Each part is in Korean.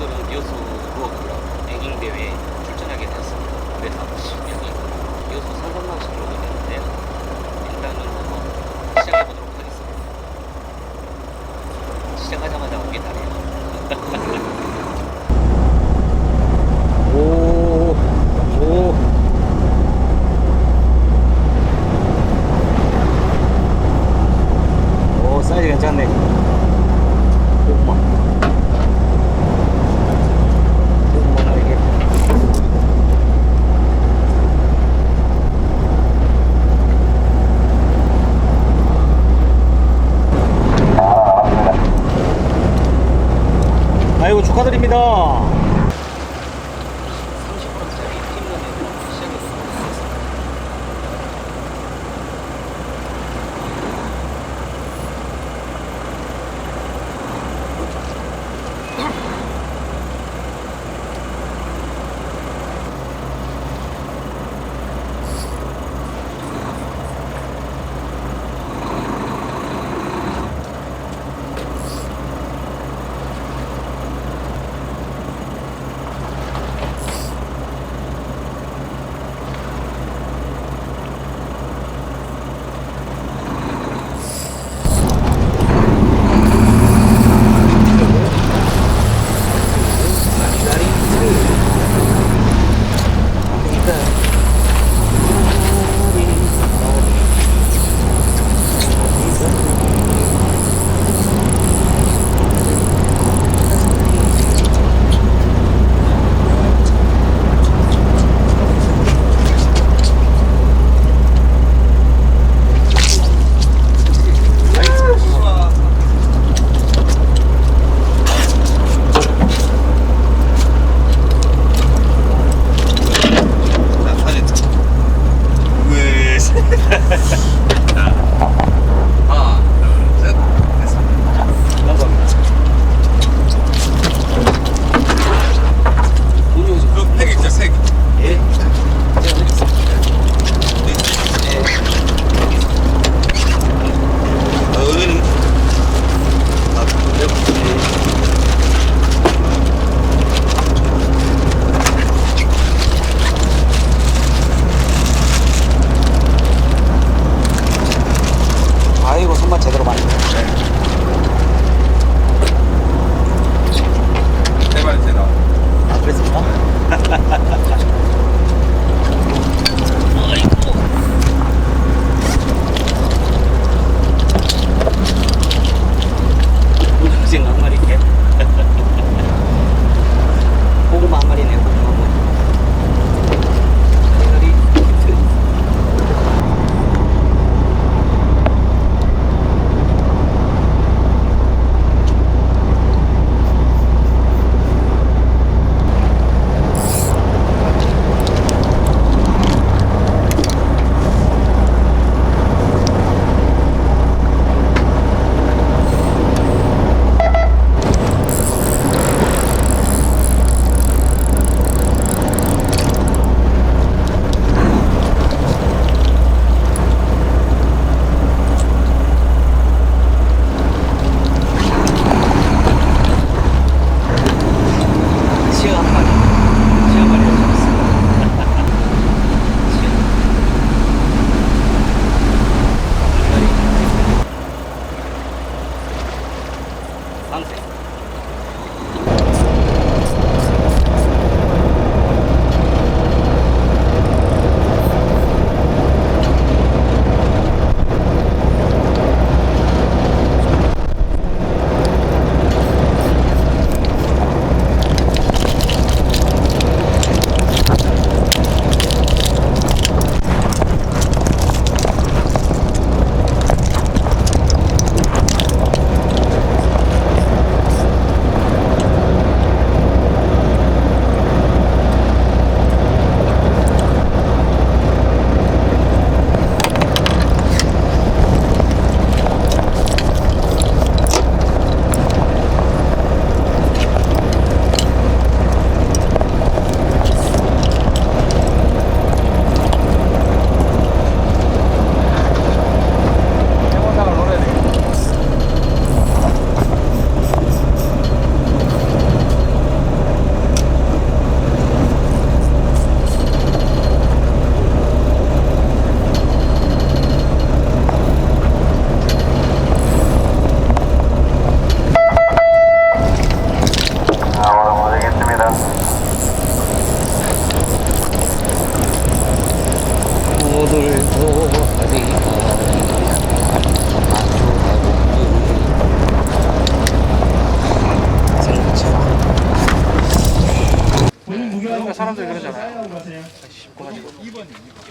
정도는 요수로 그 앵잉 대회에 출전하게 됐습니다. 그래서 여기 요수 3번만 실로 되는데요.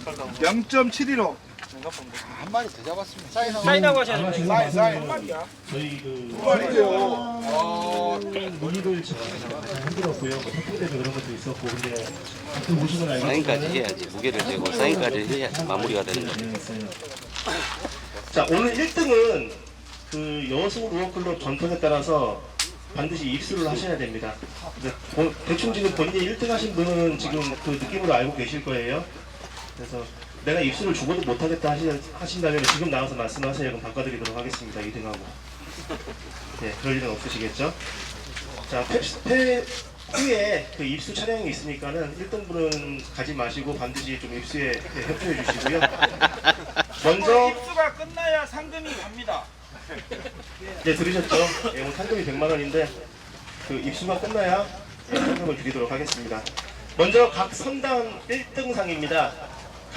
0.715. 한 마리 더 잡았습니다. 사인하고 하셔야 돼요. 사인, 사인. 저희 그 말이에요. 논의를 잘 힘들었고요. 때문에 그런 것도 있었고 근데 가끔 보시면 알겠지만 사인까지 해야지 무게를 재고 사인까지 해야 마무리가 되는 거죠. 자 오늘 1등은 그 여수 루어클럽 전통에 따라서 반드시 입수를 하셔야 됩니다. 근데 본- 대충 지금 본인이 1등 하신 분은 지금 그 느낌으로 알고 계실 거예요. 그래서 내가 입수를 죽어도 못하겠다 하시, 하신다면 지금 나와서 말씀하세요. 그럼 바꿔드리도록 하겠습니다. 2등하고. 네, 그럴 일은 없으시겠죠? 자, 패, 패 후에 그 입수 촬영이 있으니까는 1등 분은 가지 마시고 반드시 좀 입수에 네, 협조해 주시고요. 먼저 입수가 끝나야 상금이 갑니다. 네 들으셨죠? 예, 오늘 상금이 100만 원인데 그 입수가 끝나야 예, 상금을 드리도록 하겠습니다. 먼저 각 선당 1등상입니다.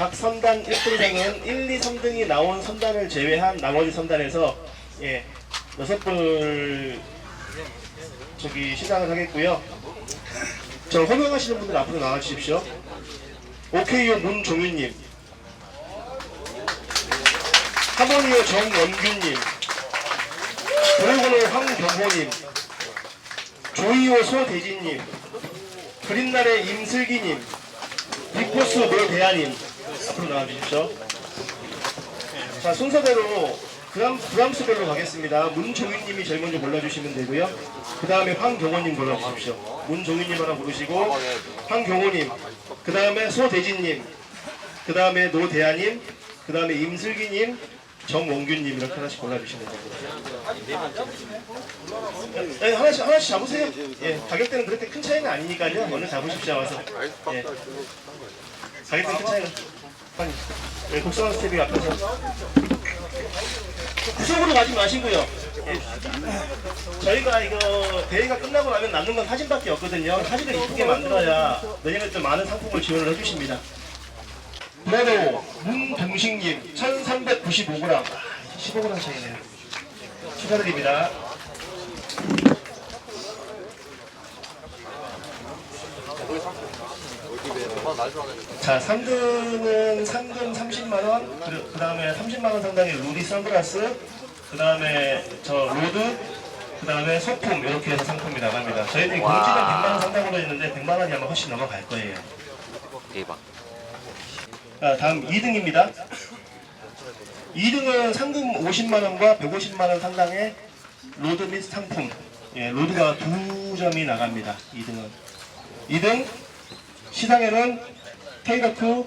각 선단 1등상은 1, 2, 3등이 나온 선단을 제외한 나머지 선단에서 예, 여섯 저기 시상을 하겠고요. 저 호명하시는 분들 앞으로 나와 주십시오. 오케이요 문종윤님, 하모니오 정원균님, 드래곤의 황경호님, 조이오 소대진님, 그린날의 임슬기님, 빅보스 노대하님 앞으로 나와주십시오. 자 순서대로 그람, 그람수별로 가겠습니다. 문종윤님이 제일 먼저 골라주시면 되고요. 그 다음에 황경호님 골라주십시오. 문종윤님 하나 고르시고 황경호님, 그 다음에 소대진님, 그 다음에 노대하님, 그 다음에 임슬기님, 정원균님 이렇게 하나씩 골라주시면 됩니다. 네, 하나씩 하나씩 잡으세요. 예, 가격대는 그렇게 큰 차이는 아니니까요. 얼른 잡으십시오 와서. 예. 가격대 큰 차이는 빨리. 예, 국산 스텝이 앞에서. 구석으로 가지 마시고요. 예. 저희가 이거 대회가 끝나고 나면 남는 건 사진밖에 없거든요. 사진을 이쁘게 만들어야 내년에 또 많은 상품을 지원을 해주십니다. 브라보 문동식님 1395g 15g 차이네요. 축하드립니다. 자, 3등은 상금 30만원, 그 다음에 30만원 상당의 루디 선글라스, 그 다음에 저 로드, 그 다음에 소품, 이렇게 해서 상품이 나갑니다. 저희들이 와. 공지는 100만원 상당으로 했는데 100만원이 아마 훨씬 넘어갈 거예요. 대박. 자, 다음 2등입니다. 2등은 상금 50만원과 150만원 상당의 로드 및 상품. 예, 로드가 두 점이 나갑니다. 2등은. 2등 시상에는 테이라크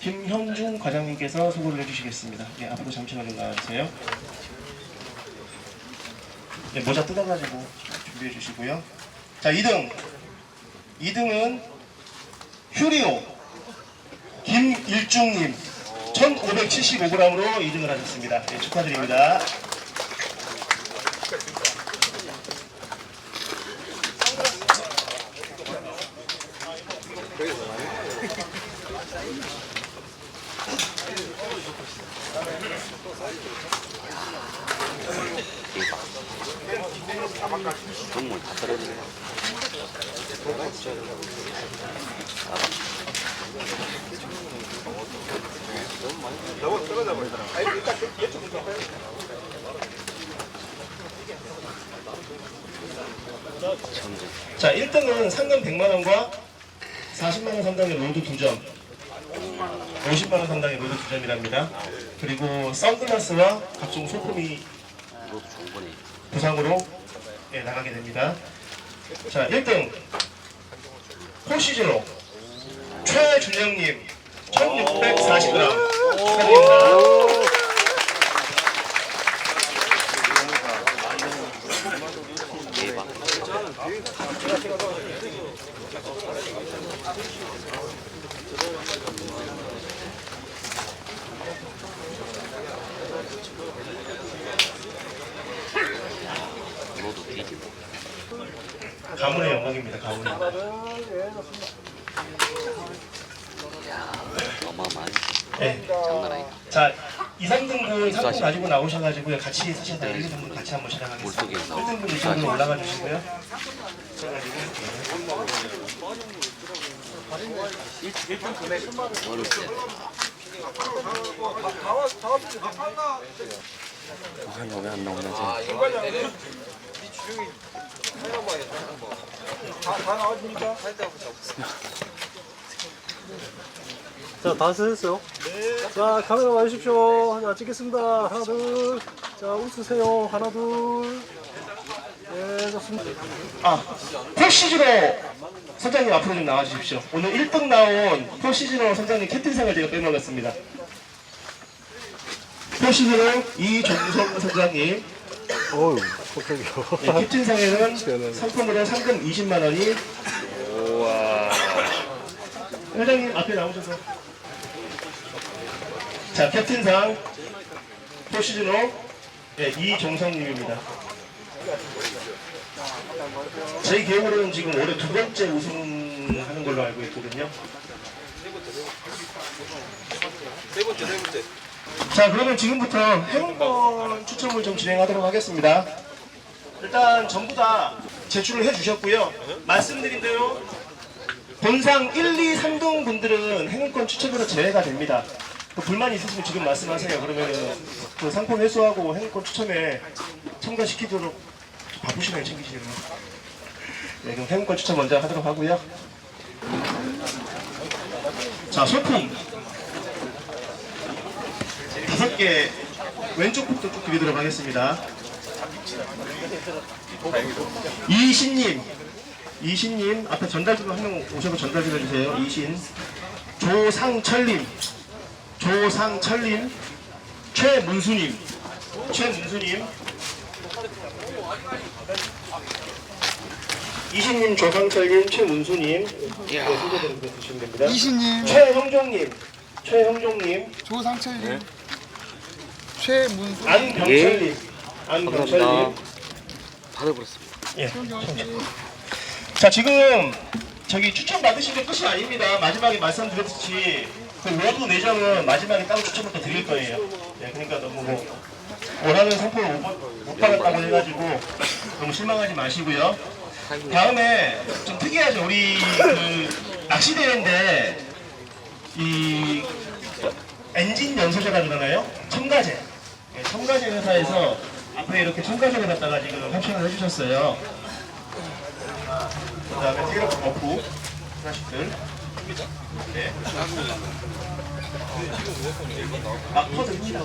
김형중 과장님께서 수고를 해주시겠습니다. 예, 앞으로 잠시만 좀 나와주세요. 예, 모자 뜯어가지고 준비해 주시고요. 자, 2등. 2등은 휴리오 김일중님 1575g으로 2등을 하셨습니다. 예, 축하드립니다. 대박. 정말 다 떨어지네. 천재. 자, 1등은 상금 100만원과 40만원 상당의 로드 2점, 50만원 상당의 로드 2점이랍니다. 그리고 선글라스와 각종 소품이. 부상으로 예, 나가게 됩니다. 자, 1등 폴시즈로 최준영님 1640g 축하드립니다. 대박. 너도 뒤집어. 가문의 영광입니다. 가문의 영광. 어마어마하네. 네. 장난 아니다. 자, 2, 3등분 상품 가지고 나오셔가지고 같이 사셔서 1, 2, 3분 같이 한번 나오고. 1등분 이쪽으로 올라가 주시고요. 어느 때 아, 왜안 나오나, 지 다. 자, 다 쓰셨어요? 자, 카메라 와주십시오. 자, 찍겠습니다. 하나, 둘. 자, 웃으세요. 하나, 둘. 네, 좋습니다. 아, 포시즈로 선장님 앞으로 좀 나와주십시오. 오늘 1등 나온 포시즈로 선장님 캡틴상을 제가 빼먹었습니다. 포시즈로 이종성 선장님, 어휴. 네, 캡틴상에는 상품으로 상금 20만 원이 우와. 회장님 앞에 나오셔서 자 캡틴상 포시즈노 네, 이종성님입니다. 저희 기억으로는 지금 올해 두 번째 우승하는 걸로 알고 있거든요. 세 번째 세 번째. 자 그러면 지금부터 회원권 추첨을 좀 진행하도록 하겠습니다. 일단 전부 다 제출을 해주셨고요. 말씀드린 대로 본상 1, 2, 3등 분들은 행운권 추첨으로 제외가 됩니다. 그 불만 있으시면 지금 말씀하세요. 그러면 그 상품 회수하고 행운권 추첨에 참가시키도록 바쁘시네요 챙기시는 네, 그럼 행운권 추첨 먼저 하도록 하고요. 자 소품 다섯 개 왼쪽부터 쭉 드리도록 하겠습니다. 이신님, 이신님 앞에 전달주로 한명 오셔서 전달 좀 해주세요. 이신, 조상철님, 조상철님, 최문수님, 최문수님, 이신님, 조상철님, 최문수님, 네, 소개드리면 주시면 됩니다. 이신님, 최형종님, 최형종님, 조상철님, 최문수, 안병철님, 안병철님. 감사합니다. 받아버렸습니다. 예. 자 지금 저기 추천 받으신 게 끝이 아닙니다. 마지막에 말씀드렸듯이 그 로드 내장은 마지막에 따로 추천을 또 드릴 거예요. 예, 그러니까 너무 뭐 원하는 상품을 못, 못 받았다고 해가지고 너무 실망하지 마시고요. 다음에 좀 특이하죠. 우리 그 낚시대회인데 이 엔진 연소제가 그러나요? 첨가제. 예, 첨가제 회사에서 앞에 이렇게 첨가제를 갖다가 지금 합천을 해주셨어요. 그 다음에 테이블 버프 하나씩들. 네. 막 퍼드입니다.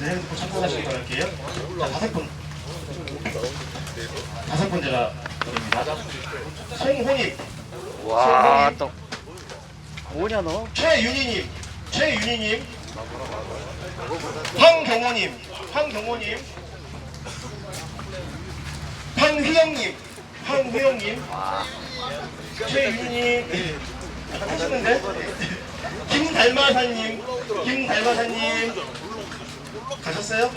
네, 핸드폰 참고 하나씩 바랄게요. 자, 다섯 분. 다섯 번째가 드립니다. 송호님, 와, 또. 뭐냐, 너? 최윤희님, 최윤희님, 황경호님, 황경호님, 황휘영님, 황휘영님, 최윤희님, 약간 하시는데? 김달마사님, 김달마사님, 가셨어요?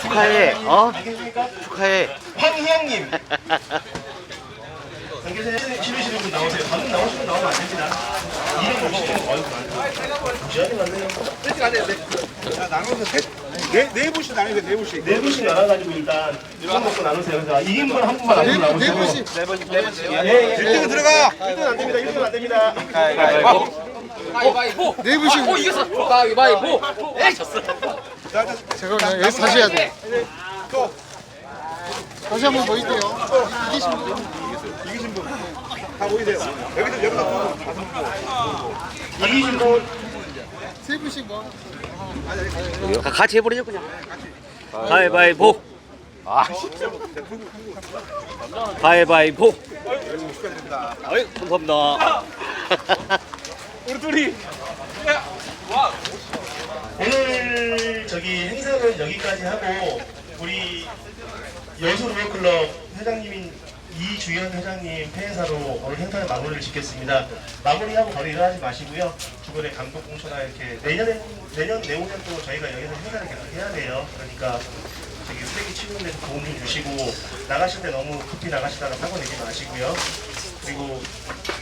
축하해, 어? 안 계십니까? 축하해. 황희영님. 안 계세요? 싫으시는 분 나오세요. 방금 나오시면 됩니다. 지연이 맞네요. 자, 나눠서 셋. 네, 네 분씩 나누게 네 분씩. 네 분씩 나눠가지고 일단 한 먹고 나누세요. 자, 2인분 한 분만 나누고 네 나오세요. 분씩, 예, 예. 1등 들어가. 1등 안 됩니다. 1등 안 됩니다. 네 분씩. 오, 이겼어. 가위바위보. 에이, 졌어. 잠깐만요, 여기서 다시 해야 돼. 다시 한번더 있대요. 이기신 분. 다 모이세요. 여기도 여기도 두 이기신 분. 세 분씩 뭐. 가- 같이 해버리죠, 그냥. 가위바위보. 아, 가위바위보. 아유, 감사합니다. 우리 둘이. 오늘 저기 행사는 여기까지 하고 우리 여수 로컬클럽 회장님인 이주연 회장님 폐회사로 오늘 행사의 마무리를 짓겠습니다. 마무리하고 바로 일어나지 마시고요. 주변에 감독 공천나 이렇게 내년에 내년 내후년 또 저희가 여기서 행사를 계속 해야 돼요. 그러니까 저기 쓰레기 치우는 데서 도움 좀 주시고 나가실 때 너무 급히 나가시다가 사고 내지 마시고요. 그리고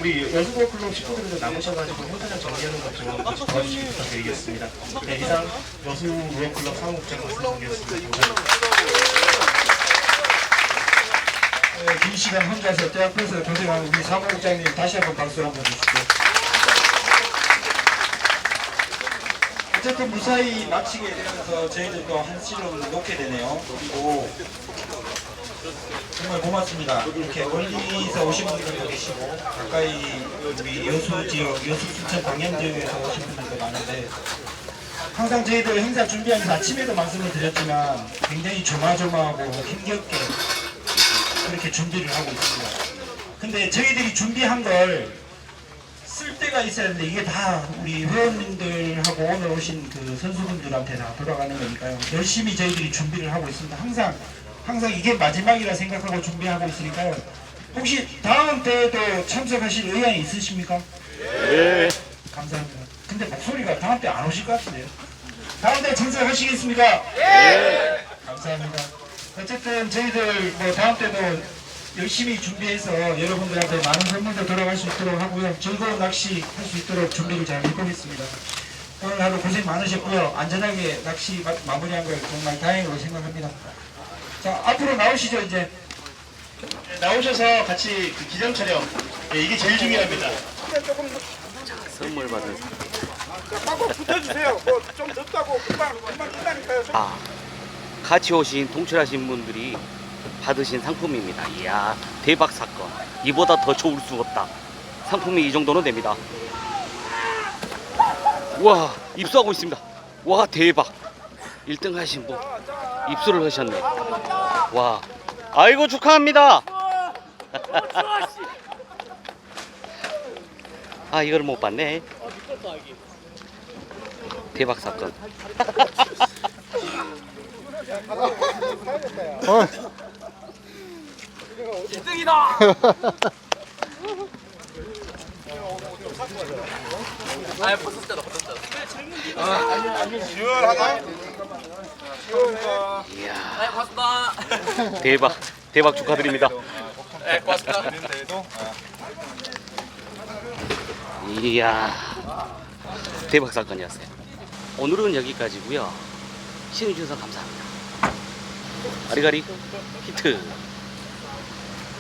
우리 연수고 클럽 식구들도 남으셔가지고 행사장 정리하는 것좀 도와주시기 부탁드리겠습니다. 네, 이상 여수 루어클럽 사무국장 말씀드리겠습니다. 감사합니다. 긴 시간 혼자서 때 앞에서 고생한 우리 사무국장님 다시 한번 박수 한번 주시죠. 어쨌든 무사히 마치게 되면서 저희들도 한시름 놓게 되네요. 그리고 정말 고맙습니다. 이렇게 멀리서 오신 분들도 계시고 가까이 우리 여수 지역, 여수 순천 방향 지역에서 오신 분들도 많은데 항상 저희들 행사 준비하면서 아침에도 말씀을 드렸지만 굉장히 조마조마하고 힘겹게 그렇게 준비를 하고 있습니다. 근데 저희들이 준비한 걸쓸 때가 있어야 하는데 이게 다 우리 회원님들하고 오늘 오신 그 선수분들한테 다 돌아가는 거니까요. 열심히 저희들이 준비를 하고 있습니다. 항상 항상 이게 마지막이라 생각하고 준비하고 있으니까요. 혹시 다음 때에도 참석하실 의향이 있으십니까? 네. 감사합니다. 근데 목소리가 다음 때 안 오실 것 같은데요. 다음 때 참석하시겠습니까? 네. 감사합니다. 어쨌든 저희들 뭐 다음 때도 열심히 준비해서 여러분들한테 많은 선물도 돌아갈 수 있도록 하고요. 즐거운 낚시 할 수 있도록 준비를 잘 해보겠습니다. 오늘 하루 고생 많으셨고요. 안전하게 낚시 마, 마무리한 걸 정말 다행으로 생각합니다. 자, 앞으로 나오시죠, 이제. 네, 나오셔서 같이 그 기념 촬영. 네, 이게 제일 중요합니다. 선물 받은 하고 붙여주세요. 뭐좀 덥다고 금방 금방 끝나니까요. 아 같이 오신 동출하신 분들이 받으신 상품입니다. 이야 대박 사건. 이보다 더 좋을 수 없다. 상품이 이 정도는 됩니다. 와 입수하고 있습니다. 와 대박. 1등 하신 분 입수를 하셨네. 와 아이고 축하합니다. 아 이걸 못 봤네. 대박 사건. 어. 시원하다. 이야 대박 대박 축하드립니다. 그런데도 이야 대박 사건이었어요. 오늘은 여기까지고요. 시청해주셔서 감사합니다. 아리가리 히트.